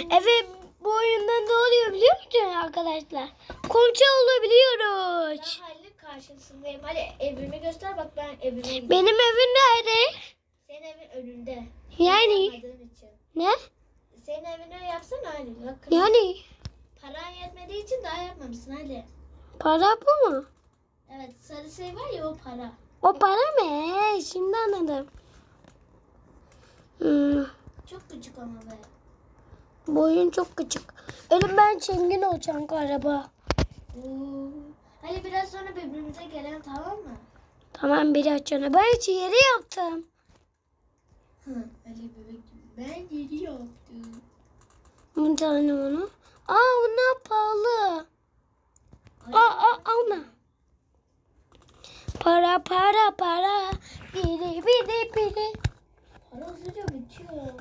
Evet bu oyunda ne oluyor biliyor musun arkadaşlar? Konça olabiliyoruz. Ben Halil'in karşısındayım. Hadi evimi göster bak ben gidiyorum. Benim evim nerede? Senin evin önünde. Yani ne? Senin evine yapsana Halil. Bak Yani paran yetmediği için daha yapmamışsın hadi. para bu mu? Evet sarı şey var ya o para. O para mı? Şimdi anladım. Hmm, Çok küçük ama be. Bu oyun çok küçük. Elim ben çengin olacağım galiba. Oo. Hadi biraz sonra birbirimize gelelim tamam mı? Tamam bir açana. Ben hiç yeri yaptım. Hı. Ali bebek gibi. Ben yedi yaptım. Bir tane onu. Aa bunlar pahalı. Aa, aa alma. Para para para. Biri biri biri. Para hızlıca bitiyor.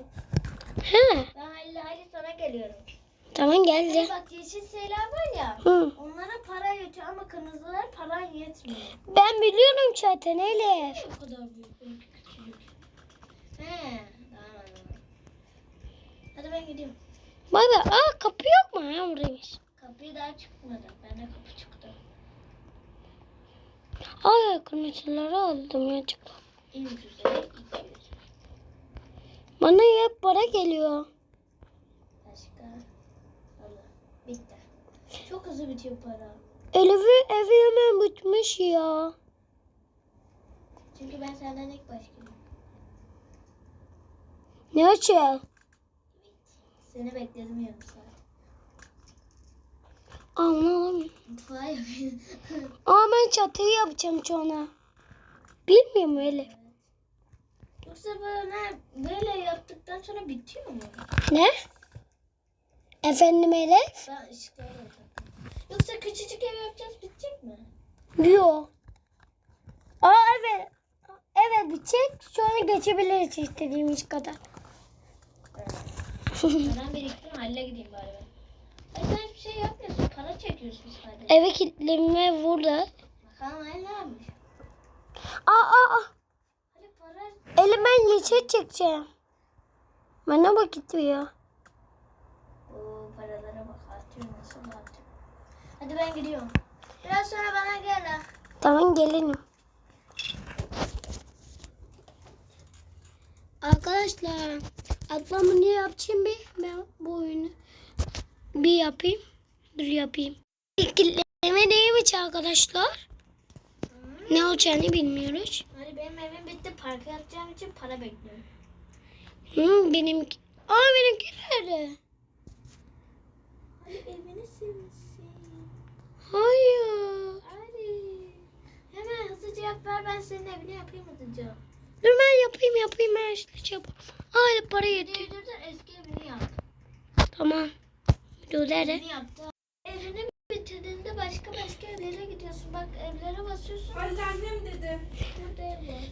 He. Ben Halil'le Halil sana geliyorum. Tamam geldi. Hani bak yeşil şeyler var ya. Hı. Onlara para yetiyor ama kırmızılar paran yetmiyor. Ben biliyorum zaten Elif. O kadar büyük. He. Hadi ben gidiyorum. Baba aa kapı yok mu? Ha buradaymış. Kapıyı daha çıkmadı. Bende kapı çıktı. Ay kırmızıları aldım ya çıktı. En güzeli 200. Bana hep para geliyor. Başka. Allah. Bitti. Çok hızlı bitiyor para. Elif'i evi hemen bitmiş ya. Çünkü ben senden ilk başlayayım. Ne açıyor? Seni bekledim yarım saat. Anlamadım. Mutfağa yapayım. Ama ben çatıyı yapacağım sonra. Bilmiyor mu Elif? Yoksa böyle, böyle yaptıktan sonra bitiyor mu? Ne? Efendim Elif? Ben ışıkları. Yoksa küçücük ev yapacağız bitecek mi? Yok. Aa evet. Evet bitecek. Sonra geçebiliriz istediğimiz kadar. Ben biriktim halle gideyim bari ben. Ay sen hiçbir şey yapmıyorsun. Para çekiyorsun sadece. Eve kilitleme burada. Bakalım Halil ne yapmış? Aa aa aa. Hadi para. Elim ben yeşil çekeceğim. Bana bak gidiyor. Oo paralara bak atıyor nasıl atıyor. Hadi ben gidiyorum. Biraz sonra bana gel. Tamam gelelim. Arkadaşlar ablamı ne yapacağım bir ben bu oyunu bir yapayım. Dur yapayım. Kilitleme neymiş arkadaşlar? Ne olacağını bilmiyoruz. Hadi benim evim bitti. Parka yatacağım için para bekliyorum. Hı, benim Aa benimki nerede? Hadi evini silmişsin. Hayır. Hadi. Hemen ver ben senin evini yapayım hızlıca. Dur ben yapayım yapayım her şeyi çabuk. Hala para yetiyor. Dur da eski evini yap. Tamam. Dur nerede? Evini bitirdiğinde başka başka evlere gidiyorsun. Bak evlere basıyorsun. Hadi annem dedi. Burada ev var.